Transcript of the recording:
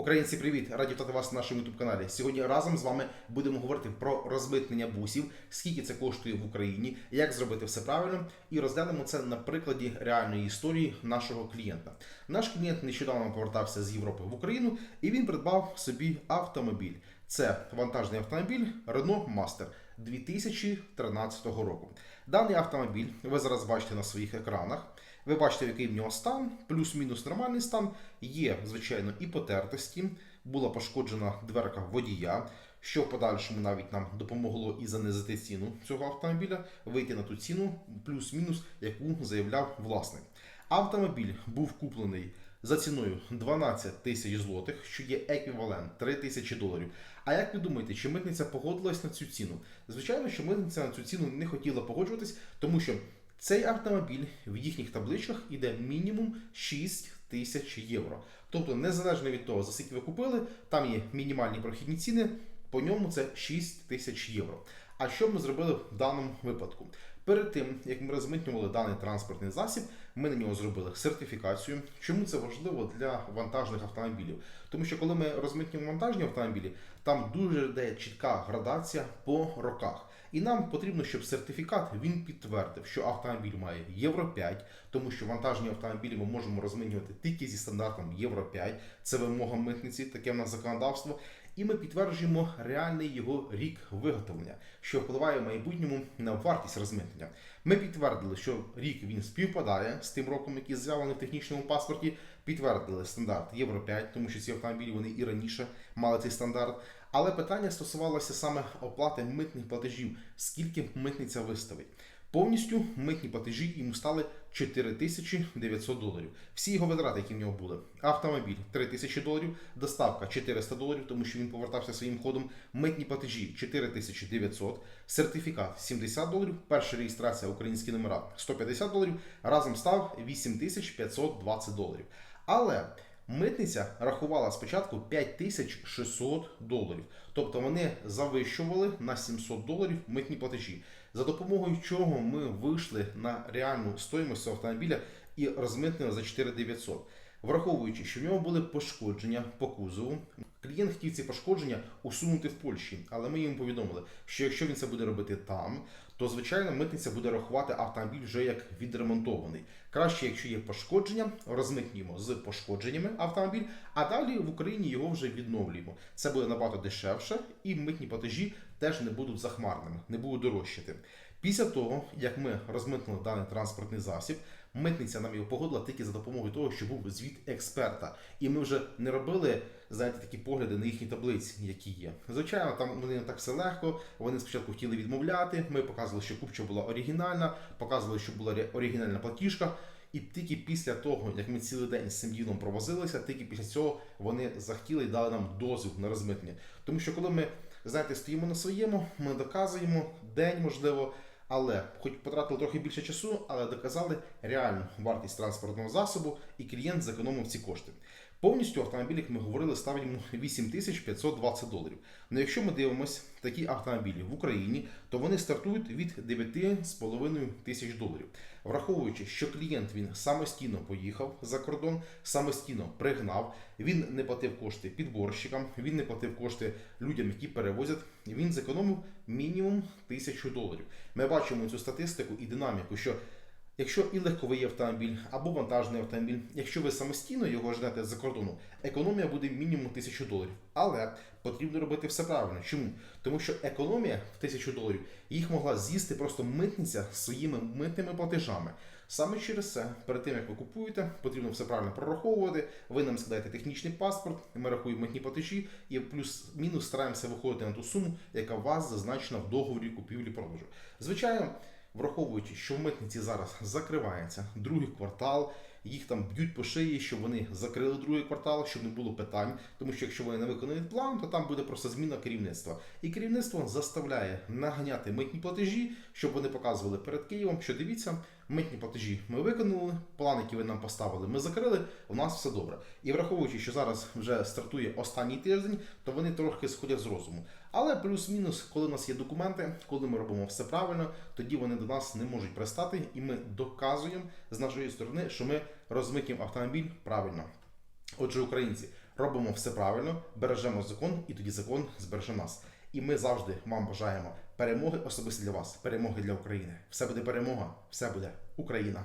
Українці, привіт! Раді вітати вас на нашому youtube каналі. Сьогодні разом з вами будемо говорити про розмитнення бусів, скільки це коштує в Україні, як зробити все правильно, і розглянемо це на прикладі реальної історії нашого клієнта. Наш клієнт нещодавно повертався з Європи в Україну і він придбав собі автомобіль. Це вантажний автомобіль Renault Master 2013 року. Даний автомобіль ви зараз бачите на своїх екранах. Ви бачите, який в нього стан, плюс-мінус нормальний стан. Є, звичайно, і потертості. Була пошкоджена дверка водія, що в подальшому навіть нам допомогло і занизити ціну цього автомобіля, вийти на ту ціну, плюс-мінус, яку заявляв власник. Автомобіль був куплений за ціною 12 тисяч злотих, що є еквівалент 3 тисячі доларів. А як ви думаєте, чи митниця погодилась на цю ціну? Звичайно, що митниця на цю ціну не хотіла погоджуватись, тому що цей автомобіль в їхніх табличках іде мінімум 6 тисяч євро. Тобто, незалежно від того, за скільки ви купили, там є мінімальні прохідні ціни, по ньому це 6 тисяч євро. А що ми зробили в даному випадку? Перед тим, як ми розмитнювали даний транспортний засіб, ми на нього зробили сертифікацію. Чому це важливо для вантажних автомобілів? Тому що коли ми розмитнюємо вантажні автомобілі, там дуже йде чітка градація по роках. І нам потрібно, щоб сертифікат він підтвердив, що автомобіль має Євро 5, тому що вантажні автомобілі ми можемо розмінювати тільки зі стандартом Євро 5. Це вимога митниці, таке в нас законодавство. І ми підтверджуємо реальний його рік виготовлення, що впливає в майбутньому на вартість розмитнення. Ми підтвердили, що рік він співпадає з тим роком, який заявлений в технічному паспорті. Підтвердили стандарт Євро 5, тому що ці автомобілі вони і раніше мали цей стандарт. Але питання стосувалося саме оплати митних платежів, скільки митниця виставить. Повністю митні платежі йому стали 4900 доларів. Всі його витрати, які в нього були. Автомобіль 3000 доларів, доставка 400 доларів, тому що він повертався своїм ходом. Митні платежі 4900, сертифікат 70 доларів, перша реєстрація українські номера 150 доларів. Разом став 8520 доларів. Але Митниця рахувала спочатку 5600 доларів, тобто вони завищували на 700 доларів митні платежі, за допомогою чого ми вийшли на реальну стоїмость автомобіля і розмитнили за 4900. Враховуючи, що в нього були пошкодження по кузову, клієнт хотів ці пошкодження усунути в Польщі, але ми йому повідомили, що якщо він це буде робити там, то звичайно митниця буде рахувати автомобіль вже як відремонтований. Краще, якщо є пошкодження, розмитнюємо з пошкодженнями автомобіль, а далі в Україні його вже відновлюємо. Це буде набагато дешевше, і митні платежі теж не будуть захмарними, не будуть дорожчати. Після того, як ми розмитнули даний транспортний засіб, митниця нам його погодила тільки за допомогою того, що був звіт експерта. І ми вже не робили, знаєте, такі погляди на їхні таблиці, які є. Звичайно, там вони не так все легко. Вони спочатку хотіли відмовляти. Ми показували, що купча була оригінальна, показували, що була оригінальна платіжка. І тільки після того, як ми цілий день з цим ділом провозилися, тільки після цього вони захотіли і дали нам дозвіл на розмитнення. Тому що коли ми знаєте, стоїмо на своєму, ми доказуємо день, можливо, але хоч потратили трохи більше часу, але доказали реальну вартість транспортного засобу, і клієнт зекономив ці кошти. Повністю автомобіль, як ми говорили, ставить йому 8520 доларів. Ну якщо ми дивимося такі автомобілі в Україні, то вони стартують від 9,5 тисяч доларів. Враховуючи, що клієнт він самостійно поїхав за кордон, самостійно пригнав, він не платив кошти підборщикам, він не платив кошти людям, які перевозять. Він зекономив мінімум тисячу доларів. Ми бачимо цю статистику і динаміку, що Якщо і легковий автомобіль або вантажний автомобіль, якщо ви самостійно його ждете з-за кордону, економія буде мінімум 1000 доларів. Але потрібно робити все правильно. Чому? Тому що економія в 1000 доларів їх могла з'їсти просто митниця своїми митними платежами. Саме через це, перед тим як ви купуєте, потрібно все правильно прораховувати. Ви нам складаєте технічний паспорт, ми рахуємо митні платежі і плюс-мінус стараємося виходити на ту суму, яка у вас зазначена в договорі купівлі-продажу. Звичайно. Враховуючи, що в митниці зараз закривається другий квартал, їх там б'ють по шиї, щоб вони закрили другий квартал, щоб не було питань. Тому що якщо вони не виконують план, то там буде просто зміна керівництва. І керівництво заставляє наганяти митні платежі, щоб вони показували перед Києвом, що дивіться, митні платежі ми виконали, план, який ви нам поставили, ми закрили. У нас все добре. І враховуючи, що зараз вже стартує останній тиждень, то вони трохи сходять з розуму. Але плюс-мінус, коли у нас є документи, коли ми робимо все правильно, тоді вони до нас не можуть пристати, і ми доказуємо з нашої сторони, що ми розмитнємо автомобіль правильно. Отже, українці, робимо все правильно, бережемо закон, і тоді закон збереже нас. І ми завжди вам бажаємо перемоги особисто для вас, перемоги для України. Все буде перемога, все буде Україна.